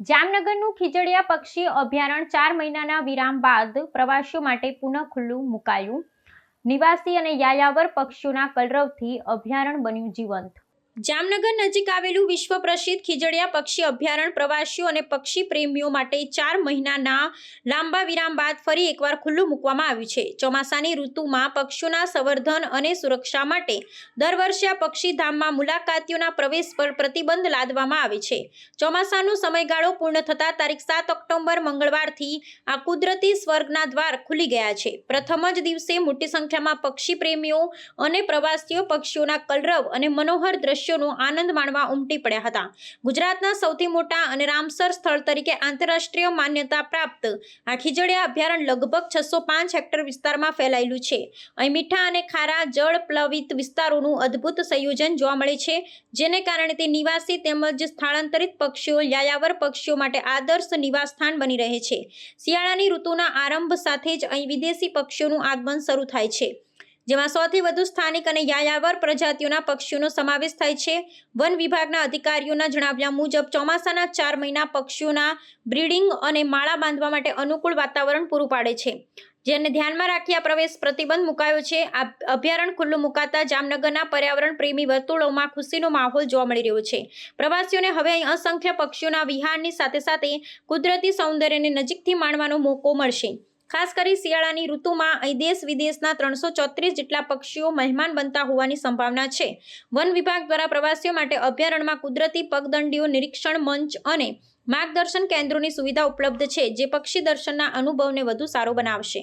જામનગરનું ખીજડીયા પક્ષી અભયારણ્ય ચાર મહિનાના વિરામ બાદ પ્રવાસીઓ માટે પુનઃ ખુલ્લું મુકાયું. નિવાસી અને યાયાવર પક્ષીઓના કલરવથી અભયારણ્ય બન્યું જીવંત. જામનગર નજીક આવેલું વિશ્વ પ્રસિદ્ધ ખીજડીયા પક્ષી અભયારણ્ય પ્રવાસીઓ અને પક્ષી પ્રેમીઓ માટે ચાર મહિનાના લાંબા વિરામ બાદ ફરી એકવાર ખુલ્લું મૂકવામાં આવ્યું છે. ચોમાસાની ઋતુમાં પક્ષીઓના સંવર્ધન અને સુરક્ષા માટે દર વર્ષે આ પક્ષીધામમાં મુલાકાતીઓના પ્રવેશ પર પ્રતિબંધ લાદવામાં આવે છે. ચોમાસાનો સમયગાળો પૂર્ણ થતાં તારીખ સાત ઓક્ટોબર મંગળવારથી આ કુદરતી સ્વર્ગના દ્વાર ખુલી ગયા છે. પ્રથમ જ દિવસે મોટી સંખ્યામાં પક્ષી પ્રેમીઓ અને પ્રવાસીઓ પક્ષીઓના કલરવ અને મનોહર દ્રશ્યોનો આનંદ માણવા ઉમટી પડ્યા હતા. ગુજરાતના સૌથી મોટા અને રામસર સ્થળ તરીકે આંતરરાષ્ટ્રીય માન્યતા પ્રાપ્ત આ ખીજડીયા અભયારણ્ય લગભગ છસો પાંચ હેક્ટર વિસ્તારમાં ફેલાયેલું છે. અહીં મીઠા અને ખારા જળ પ્લવિત વિસ્તારોનું અદ્ભુત સંયોજન જોવા મળે છે, જેને કારણે તે નિવાસી તેમજ સ્થળાંતરિત પક્ષીઓ, યાયાવર પક્ષીઓ માટે આદર્શ નિવાસ સ્થાન બની રહે છે. શિયાળાની ઋતુના આરંભ સાથે જ અહીં વિદેશી પક્ષીઓનું આગમન શરૂ થાય છે. જેમાં સૌથી વધુ સ્થાનિક અને યાયાવર પ્રજાતિઓના પક્ષીઓનો સમાવેશ થાય છે. વન વિભાગના અધિકારીઓના જણાવ્યા મુજબ, ચોમાસાના ચાર મહિના પક્ષીઓના બ્રીડિંગ અને માળા બાંધવા માટે અનુકૂળ વાતાવરણ પૂરું પાડે છે. જેને ધ્યાનમાં રાખી આ પ્રવેશ પ્રતિબંધ મુકાયો છે. આ અભયારણ્ય ખુલ્લું મુકાતા જામનગરના પર્યાવરણ પ્રેમી વર્તુળોમાં ખુશીનો માહોલ જોવા મળી રહ્યો છે. પ્રવાસીઓને હવે અહીં અસંખ્ય પક્ષીઓના વિહારની સાથે સાથે કુદરતી સૌંદર્યને નજીકથી માણવાનો મોકો મળશે. ખાસ કરી શિયાળાની ઋતુમાં અહીં દેશ વિદેશના ત્રણસો ચોત્રીસ જેટલા પક્ષીઓ મહેમાન બનતા હોવાની સંભાવના છે. વન વિભાગ દ્વારા પ્રવાસીઓ માટે અભયારણ્યમાં કુદરતી પગદંડીઓ નિરીક્ષણ મંચ અને માર્ગદર્શન કેન્દ્રોની સુવિધા ઉપલબ્ધ છે, જે પક્ષી દર્શનના અનુભવને વધુ સારો બનાવશે.